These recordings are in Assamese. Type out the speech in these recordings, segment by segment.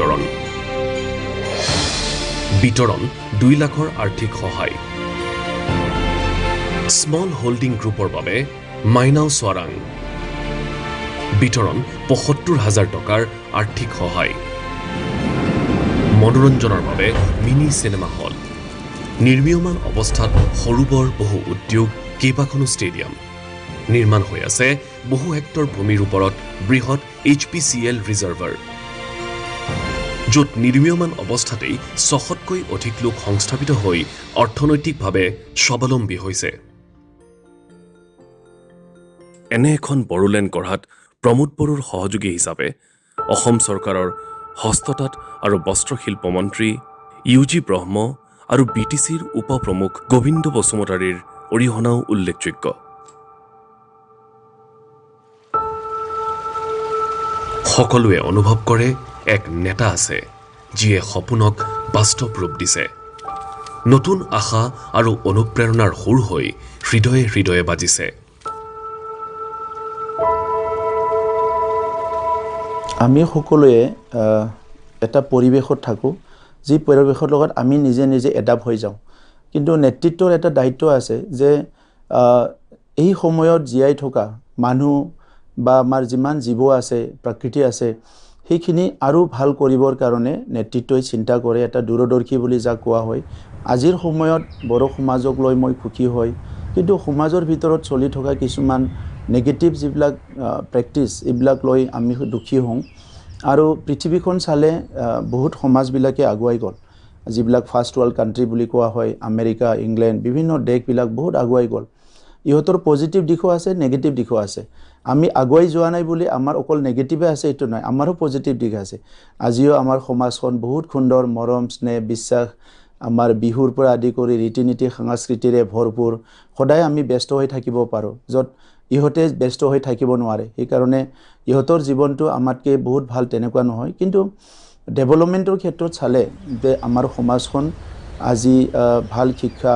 বিতৰণ। বিতৰণ দুই লাখৰ আৰ্থিক সহায়। স্মল হোল্ডিং গ্ৰুপৰ বাবে মাইনাও চোৱাৰাং বিতৰণ পঁসত্তৰ হাজাৰ টকাৰ আৰ্থিক সহায়। মনোৰঞ্জনৰ বাবে মিনি চিনেমা হল। নিৰ্মীয়মান অৱস্থাত সৰু বৰ বহু উদ্যোগ কেইবাখনো ষ্টেডিয়াম। নিৰ্মাণ হৈ আছে বহু হেক্টৰ ভূমিৰ ওপৰত বৃহৎ H P C L reservoir. য'ত নিৰ্মীয়মান অৱস্থাতেই ছশতকৈ অধিক লোক সংস্থাপিত হৈ অৰ্থনৈতিকভাৱে স্বাৱলম্বী হৈছে। এনে এখন বড়োলেণ্ড গঢ়াত প্ৰমোদ বড়োৰ সহযোগী হিচাপে অসম চৰকাৰৰ হস্ততাঁত আৰু বস্ত্ৰশিল্প মন্ত্ৰী ইউ জি ব্ৰহ্ম আৰু বি টি চিৰ উপ প্ৰমুখ গোবিন্দ বসুমতাৰীৰ অৰিহণাও উল্লেখযোগ্য। সকলোৱে অনুভৱ কৰে এক নেতা আছে যিয়ে সপোনক বাস্তৱ ৰূপ দিছে। নতুন আশা আৰু অনুপ্ৰেৰণাৰ সুৰ হৈ হৃদয়ে হৃদয়ে বাজিছে। আমি সকলোৱে এটা পৰিৱেশত থাকোঁ যি পৰিৱেশৰ লগত আমি নিজে নিজে এডাপ্ট হৈ যাওঁ। কিন্তু নেতৃত্বৰ এটা দায়িত্ব আছে যে এই সময়ত জীয়াই থকা মানুহ বা আমাৰ যিমান জীৱ আছে প্ৰাকৃতি আছে সেইখিনি আৰু ভাল কৰিবৰ কাৰণে নেতৃত্বই চিন্তা কৰে এটা দূৰদৰ্শী বুলি যাক কোৱা হয়। আজিৰ সময়ত বড়ো সমাজক লৈ মই সুখী হয় কিন্তু সমাজৰ ভিতৰত চলি থকা কিছুমান নিগেটিভ যিবিলাক প্ৰেক্টিছ এইবিলাক লৈ আমি দুখী হওঁ। আৰু পৃথিৱীখন চালে বহুত সমাজবিলাকে আগুৱাই গ'ল। যিবিলাক ফাৰ্ষ্ট ৱৰ্ল্ড কাণ্ট্ৰি বুলি কোৱা হয় আমেৰিকা ইংলেণ্ড বিভিন্ন দেশবিলাক বহুত আগুৱাই গ'ল। ইহঁতৰ পজিটিভ দিশো আছে নেগেটিভ দিশো আছে। আমি আগুৱাই যোৱা নাই বুলি আমাৰ অকল নেগেটিভে আছে এইটো নহয় আমাৰো পজিটিভ দিশ আছে। আজিও আমাৰ সমাজখন বহুত সুন্দৰ মৰম স্নেহ বিশ্বাস আমাৰ বিহুৰ পৰা আদি কৰি ৰীতি নীতি সংস্কৃতিৰে ভৰপূৰ। সদায় আমি ব্যস্ত হৈ থাকিব পাৰোঁ য'ত ইহঁতে ব্যস্ত হৈ থাকিব নোৱাৰে। সেইকাৰণে ইহঁতৰ জীৱনটো আমাতকৈ বহুত ভাল তেনেকুৱা নহয়। কিন্তু ডেভেলপমেণ্টৰ ক্ষেত্ৰত চালে যে আমাৰ সমাজখন আজি ভাল শিক্ষা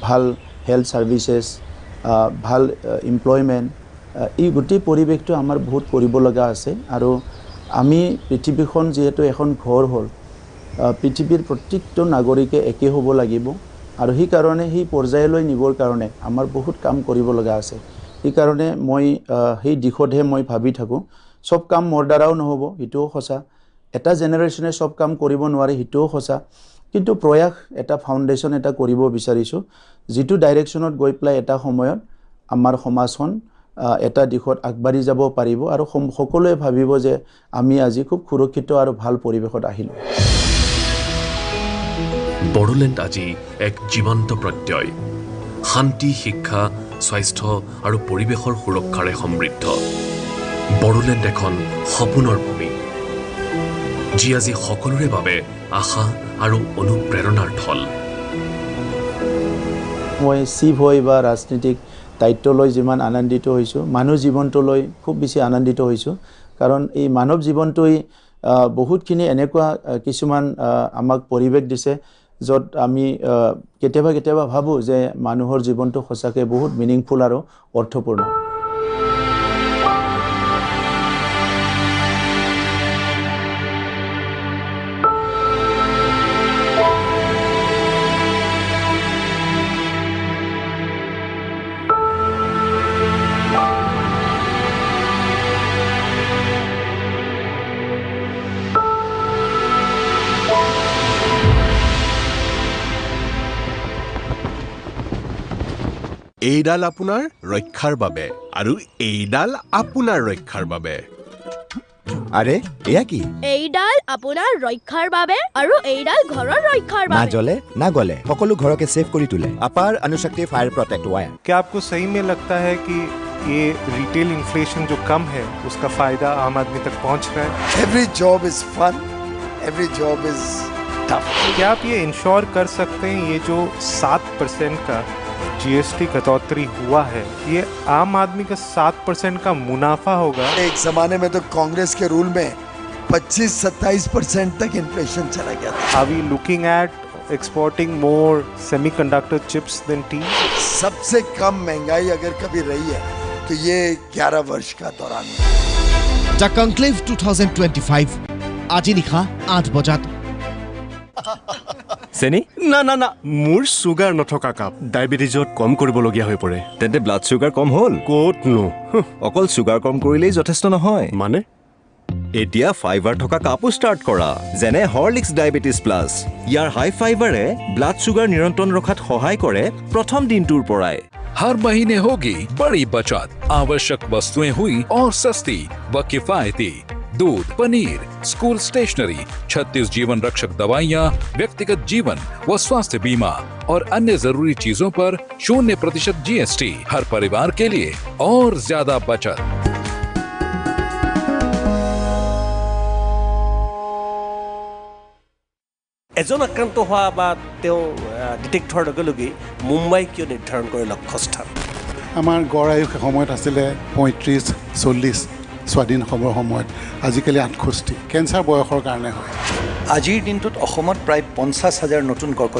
ভাল হেল্থ ছাৰ্ভিচেছ ভাল এমপ্লয়মেণ্ট এই গোটেই পৰিৱেশটো আমাৰ বহুত কৰিব লগা আছে। আৰু আমি পৃথিৱীখন যিহেতু এখন ঘৰ হ'ল পৃথিৱীৰ প্ৰত্যেকটো নাগৰিকে একে হ'ব লাগিব। আৰু সেইকাৰণে সেই পৰ্যায়লৈ নিবৰ কাৰণে আমাৰ বহুত কাম কৰিব লগা আছে। সেইকাৰণে মই সেই দিশতহে মই ভাবি থাকোঁ চব কাম মোৰ দ্বাৰাও নহ'ব সেইটোও সঁচা। এটা জেনেৰেশ্যনে চব কাম কৰিব নোৱাৰে সেইটোও সঁচা। কিন্তু প্ৰয়াস এটা ফাউণ্ডেশ্যন এটা কৰিব বিচাৰিছোঁ যিটো ডাইৰেকশ্যনত গৈ পেলাই এটা সময়ত আমাৰ সমাজখন এটা দিশত আগবাঢ়ি যাব পাৰিব আৰু সকলোৱে ভাবিব যে আমি আজি খুব সুৰক্ষিত আৰু ভাল পৰিৱেশত আহিলোঁ। বড়োলেণ্ড আজি এক জীৱন্ত প্ৰত্যয়। শান্তি শিক্ষা স্বাস্থ্য আৰু পৰিৱেশৰ সুৰক্ষাৰে সমৃদ্ধ। বড়োলেণ্ড এখন সপোনৰ ভূমি। যি আজি সকলোৰে বাবে আশা আৰু অনুপ্ৰেৰণাৰ থল মই চিভ হৈ বা ৰাজনীতিক দায়িত্ব লৈ যিমান আনন্দিত হৈছোঁ মানুহ জীৱনটো লৈ খুব বেছি আনন্দিত হৈছোঁ। কাৰণ এই মানৱ জীৱনটোৱে আহ, বহুতখিনি এনেকুৱা কিছুমান আমাক পৰিৱেশ দিছে য'ত আমি কেতিয়াবা কেতিয়াবা ভাবোঁ যে মানুহৰ জীৱনটো সঁচাকৈ বহুত মিনিংফুল আৰু অৰ্থপূৰ্ণ। এইডাল আপোনাৰ ৰক্ষাৰ বাবে আৰু এইডাল আপোনাৰ ৰক্ষাৰ বাবে আৰে এয়া কি এইডাল আপোনাৰ ৰক্ষাৰ বাবে আৰু এইডাল ঘৰৰ ৰক্ষাৰ না বাবে জ্বলে না গলে সকলো ঘৰকে ছেভ কৰি তোলে আপাৰ অনুশক্তি ফায়াৰ প্ৰটেক্ট ৱায়াৰ क्या आपको सही में लगता है कि ये रिटेल इन्फ्लेशन जो कम है उसका फायदा आम आदमी तक पहुंच रहा है Every job is fun. Every job is tough. क्या आप ये इंश्योर कर सकते हैं ये जो सात परसेंट का जीएसटी कटौती हुआ है ये आम आदमी का सात परसेंट का मुनाफा होगा। एक जमाने में तो कांग्रेस के रूल में 25-27 परसेंट तक इन्फ्लेशन चला गया था। अभी looking at exporting more semiconductor chips than T सबसे कम महँगाई अगर कभी रही है तो ये 11 वर्ष का दौरान। है द कंक्लेव 2025 आज ही लिखा आठ बजात। চেনি না না না মোৰ চুগাৰ নথকা কাপ ডায়েবেটিছত কম কৰিবলগীয়া হৈ পৰে তেন্তে ব্লাড চুগাৰ কম হ'ল ক'তনো হুঁ, অকল চুগাৰ কম কৰিলেই যথেষ্ট নহয় মানে এতিয়া ফাইবাৰ থকা কাপো ষ্টাৰ্ট কৰা যেনে হৰলিক্স ডায়েবেটিছ প্লাছ ইয়াৰ হাই ফাইবাৰে ব্লাড চুগাৰ নিয়ন্ত্ৰণ ৰখাত সহায় কৰে প্ৰথম দিনটোৰ পৰাই हर महीने होगी बड़ी बचत आवश्यक वस्तुएं हुई और सस्ती व किफायती दूध पनीर स्कूल स्टेशनरी छत्तीस जीवन रक्षक दवाइयाँ व्यक्तिगत जीवन व स्वास्थ्य बीमा और अन्य जरूरी चीजों पर शून्य प्रतिशत जीएसटी हर परिवार के लिए और ज्यादा बचत এজন আক্ৰান্ত হোৱা বা তেওঁ ডিটেক্ট হোৱাৰ লগে লগেই মুম্বাই কিয় নিৰ্ধাৰণ কৰে লক্ষ্যস্থান আমাৰ গড় আয়ুস সময়ত আছিলে পঁয়ত্ৰিছ চল্লিছ স্বাধীন সময়ৰ সময়ত আজিকালি আঠষষ্ঠি। কেঞ্চাৰ বয়সৰ কাৰণে হয়। আজিৰ দিনটোত অসমত প্ৰায় পঞ্চাছ হাজাৰ নতুন কৰ্কট